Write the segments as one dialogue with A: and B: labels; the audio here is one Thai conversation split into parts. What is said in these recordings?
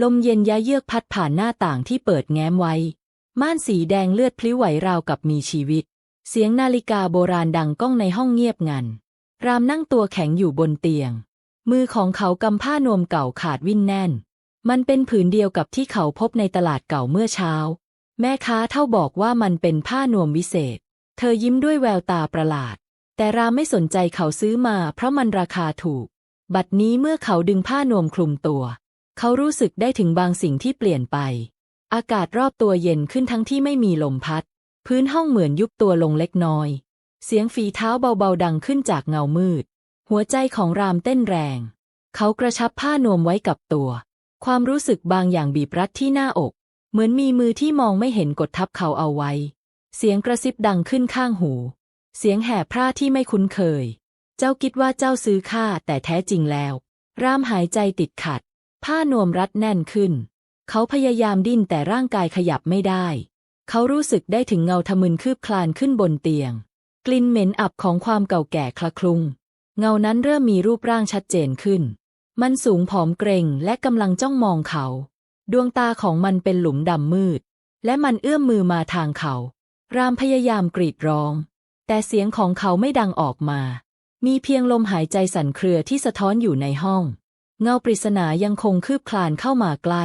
A: ลมเย็นยะเยือกพัดผ่านหน้าต่างที่เปิดแง้มไว้ ม่านสีแดงเลือดพลิ้วไหวราวกับมีชีวิต เสียงนาฬิกาโบราณดังก้องในห้องเงียบงัน รามนั่งตัวแข็งอยู่บนเตียง มือของเขากำผ้านวมเก่าขาดวิ่นแน่น มันเป็นผืนเดียวกับที่เขาพบในตลาดเก่าเมื่อเช้า แม่ค้าเท่าบอกว่ามันเป็นผ้านวมวิเศษ เธอยิ้มด้วยแววตาประหลาด แต่รามไม่สนใจเขาซื้อมาเพราะมันราคาถูก บัดนี้เมื่อเขาดึงผ้านวมคลุมตัว เขารู้สึกได้ถึงบางสิ่งที่เปลี่ยนไป อากาศรอบตัวเย็นขึ้นทั้งที่ไม่มีลมพัด พื้นห้องเหมือนยุบตัวลงเล็กน้อย เสียงฝีเท้าเบาๆดังขึ้นจากเงามืด หัวใจของรามเต้นแรง เขากระชับผ้านวมไว้กับตัว ความรู้สึกบางอย่างบีบรัดที่หน้าอก เหมือนมีมือที่มองไม่เห็นกดทับเขาเอาไว้ เสียงกระซิบดังขึ้นข้างหู เสียงแห่พร่าที่ไม่คุ้นเคย เจ้าคิดว่าเจ้าซื้อข้าแต่แท้จริงแล้ว รามหายใจติดขัด ผ้านวมรัดแน่นขึ้น เขาพยายามดิ้นแต่ร่างกายขยับไม่ได้ เขารู้สึกได้ถึงเงาทะมึนคืบคลานขึ้นบนเตียง กลิ่นเหม็นอับของความเก่าแก่คละคลุ้งเงานั้นเริ่มมีรูปร่างชัดเจนขึ้น มันสูงผอมเกรงและกำลังจ้องมองเขา ดวงตาของมันเป็นหลุมดำมืด และมันเอื้อมมือมาทางเขา รามพยายามกรีดร้อง แต่เสียงของเขาไม่ดังออกมา มีเพียงลมหายใจสั่นเครือที่สะท้อนอยู่ในห้อง เงาปริศนายังคงคืบคลานเข้ามาใกล้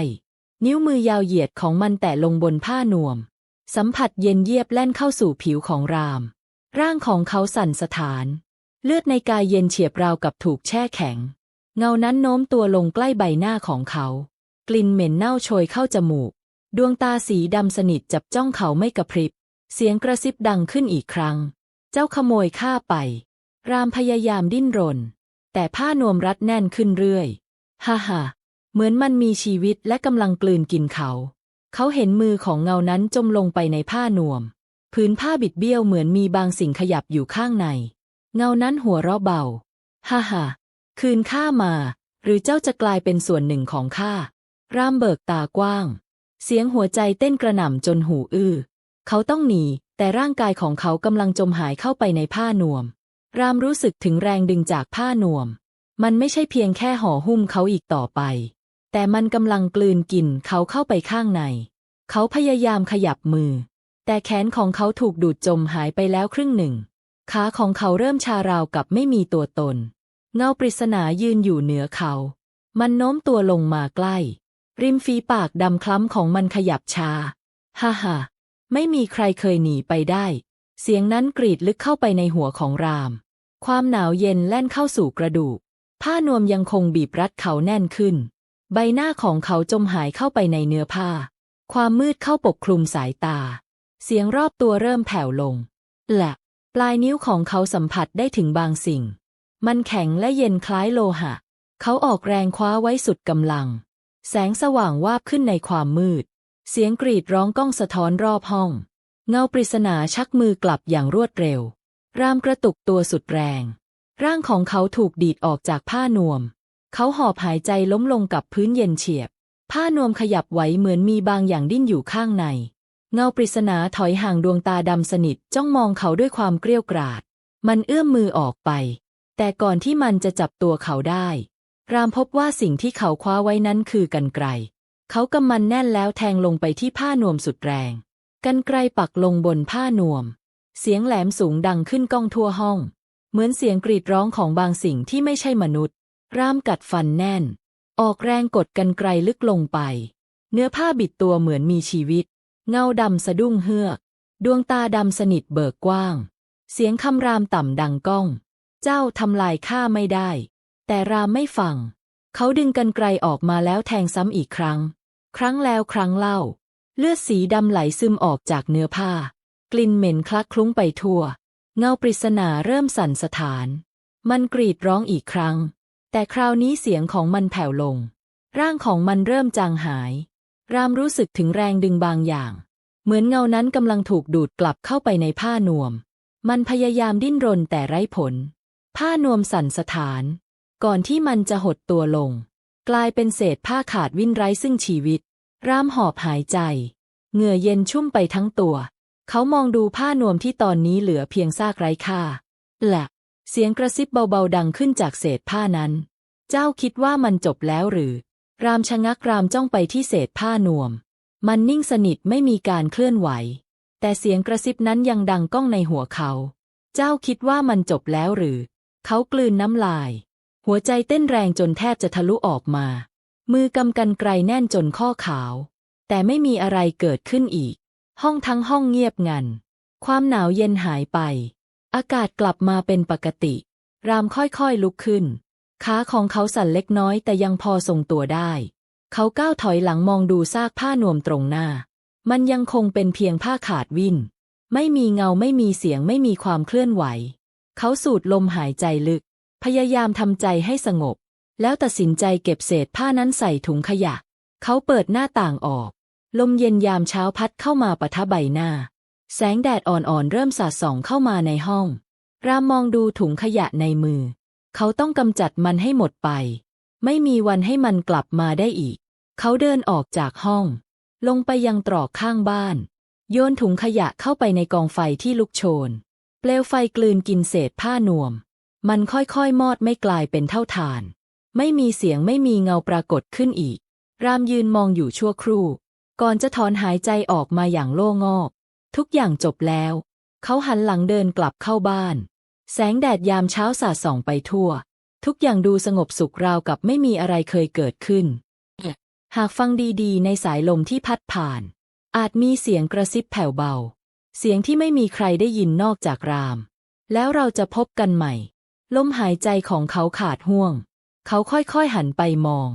A: นิ้วมือยาวเหยียดของมันแตะลงบนผ้านวม สัมผัสเย็นเยียบแล่นเข้าสู่ผิวของราม ร่างของเขาสั่นสะท้าน เลือดในกายเย็นเฉียบราวกับถูกแช่แข็ง เงานั้นโน้มตัวลงใกล้ใบหน้าของเขา กลิ่นเหม็นเน่าโชยเข้าจมูก ดวงตาสีดำสนิทจับจ้องเขาไม่กระพริบ เสียงกระซิบดังขึ้นอีกครั้ง เจ้าขโมยข้าไป รามพยายามดิ้นรนแต่ผ้านวมรัดแน่นขึ้นเรื่อย ฮ่าฮ่าเหมือนมันมีชีวิตและกำลังกลืนกินเขา เขาเห็นมือของเงานั้นจมลงไปในผ้านวมผืนผ้าบิดเบี้ยวเหมือนมีบางสิ่งขยับอยู่ข้างใน เงานั้นหัวเราะเบา ฮ่าฮ่าคืนข้ามา หรือเจ้าจะกลายเป็นส่วนหนึ่งของข้ารามเบิกตากว้าง เสียงหัวใจเต้นกระหน่ำจนหูอื้อ เขาต้องหนี แต่ร่างกายของเขากำลังจมหายเข้าไปในผ้านวม รามรู้สึกถึงแรงดึงจากผ้านวม มันไม่ใช่เพียงแค่ห่อหุ้มเขาอีกต่อไป แต่มันกำลังกลืนกินเขาเข้าไปข้างใน เขาพยายามขยับมือ แต่แขนของเขาถูกดูดจมหายไปแล้วครึ่งหนึ่ง ขาของเขาเริ่มชาราวกับไม่มีตัวตน เงาปริศนายืนอยู่เหนือเขา มันโน้มตัวลงมาใกล้ ริมฝีปากดำคล้ำของมันขยับชา ฮ่าฮ่าไม่มีใครเคยหนีไปได้ เสียงนั้นกรีดลึกเข้าไปในหัวของราม ความหนาวเย็นแล่นเข้าสู่กระดูก ผ้านวมยังคงบีบรัดเขาแน่นขึ้น ใบหน้าของเขาจมหายเข้าไปในเนื้อผ้า ความมืดเข้าปกคลุมสายตา เสียงรอบตัวเริ่มแผ่วลง และปลายนิ้วของเขาสัมผัสได้ถึงบางสิ่ง มันแข็งและเย็นคล้ายโลหะ เขาออกแรงคว้าไว้สุดกำลัง แสงสว่างวาบขึ้นในความมืด เสียงกรีดร้องก้องสะท้อนรอบห้อง เงาปริศนาชักมือกลับอย่างรวดเร็ว รามกระตุกตัวสุดแรง ร่างของเขาถูกดีดออกจากผ้านวม เขาหอบหายใจล้มลงกับพื้นเย็นเฉียบ ผ้านวมขยับไหวเหมือนมีบางอย่างดิ้นอยู่ข้างใน เงาปริศนาถอยห่างดวงตาดำสนิทจ้องมองเขาด้วยความเกรี้ยวกราด มันเอื้อมมือออกไป แต่ก่อนที่มันจะจับตัวเขาได้ รามพบว่าสิ่งที่เขาคว้าไว้นั้นคือกันไกร เขากำมันแน่นแล้วแทงลงไปที่ผ้านวมสุดแรง กันไกรปักลงบนผ้านวม เสียงแหลมสูงดังขึ้นก้องทั่วห้อง เหมือนเสียงกรีดร้องของบางสิ่งที่ไม่ใช่มนุษย์รามกัดฟันแน่น ออกแรงกดกันไกรลึกลงไป เนื้อผ้าบิดตัวเหมือนมีชีวิต เงาดำสะดุ้งเฮือก ดวงตาดำสนิทเบิกกว้าง เสียงคำรามต่ำดังก้อง เจ้าทำลายข้าไม่ได้ แต่รามไม่ฟัง เขาดึงกันไกรออกมาแล้วแทงซ้ำอีกครั้ง ครั้งแล้วครั้งเล่า เลือดสีดำไหลซึมออกจากเนื้อผ้า กลิ่นเหม็นคลักคลุ้งไปทั่ว เงาปริศนาเริ่มสั่นสะท้าน มันกรีดร้องอีกครั้ง แต่คราวนี้เสียงของมันแผ่วลง ร่างของมันเริ่มจางหาย รามรู้สึกถึงแรงดึงบางอย่าง เหมือนเงานั้นกำลังถูกดูดกลับเข้าไปในผ้านวม มันพยายามดิ้นรนแต่ไร้ผล ผ้านวมสั่นสะท้าน ก่อนที่มันจะหดตัวลง กลายเป็นเศษผ้าขาดวิ่นไร้ซึ่งชีวิต รามหอบหายใจ เหงื่อเย็นชุ่มไปทั้งตัว เขามองดูผ้านวมที่ตอนนี้เหลือเพียงซากไร้ค่าแหละเสียงกระซิบเบาๆดังขึ้นจากเศษผ้านั้น เจ้าคิดว่ามันจบแล้วหรือ รามชะงักรามจ้องไปที่เศษผ้านวม มันนิ่งสนิทไม่มีการเคลื่อนไหว แต่เสียงกระซิบนั้นยังดังก้องในหัวเขา เจ้าคิดว่ามันจบแล้วหรือ เขากลืนน้ำลาย หัวใจเต้นแรงจนแทบจะทะลุออกมา มือกำกันไกรแน่นจนข้อขาว แต่ไม่มีอะไรเกิดขึ้นอีก ห้องทั้งห้องเงียบงัน ความหนาวเย็นหายไป อากาศกลับมาเป็นปกติ รามค่อยๆลุกขึ้น ขาของเขาสั่นเล็กน้อยแต่ยังพอทรงตัวได้ เขาก้าวถอยหลังมองดูซากผ้านวมตรงหน้า มันยังคงเป็นเพียงผ้าขาดวิ่น ไม่มีเงาไม่มีเสียงไม่มีความเคลื่อนไหว เขาสูดลมหายใจลึก พยายามทำใจให้สงบ แล้วตัดสินใจเก็บเศษผ้านั้นใส่ถุงขยะ เขาเปิดหน้าต่างออก ลมเย็นยามเช้าพัดเข้ามาปะทะใบหน้า แสงแดดอ่อนๆเริ่มสาดส่องเข้ามาในห้อง รามมองดูถุงขยะในมือ เขาต้องกำจัดมันให้หมดไป ไม่มีวันให้มันกลับมาได้อีก เขาเดินออกจากห้อง ลงไปยังตรอกข้างบ้าน โยนถุงขยะเข้าไปในกองไฟที่ลุกโชน เปลวไฟกลืนกินเศษผ้านวม มันค่อยๆมอดไม่กลายเป็นเท่าฐาน ไม่มีเสียงไม่มีเงาปรากฏขึ้นอีก รามยืนมองอยู่ชั่วครู่ ก่อนจะถอนหายใจออกมาอย่างโล่งอก ทุกอย่างจบแล้ว เขาหันหลังเดินกลับเข้าบ้าน แสงแดดยามเช้าสาดส่องไปทั่ว ทุกอย่างดูสงบสุขราวกับไม่มีอะไรเคยเกิดขึ้น หากฟังดีๆ ในสายลมที่พัดผ่าน อาจมีเสียงกระซิบแผ่วเบา เสียงที่ไม่มีใครได้ยินนอกจากราม แล้วเราจะพบกันใหม่ ลมหายใจของเขาขาดห่วง เขาค่อยๆหันไปมอง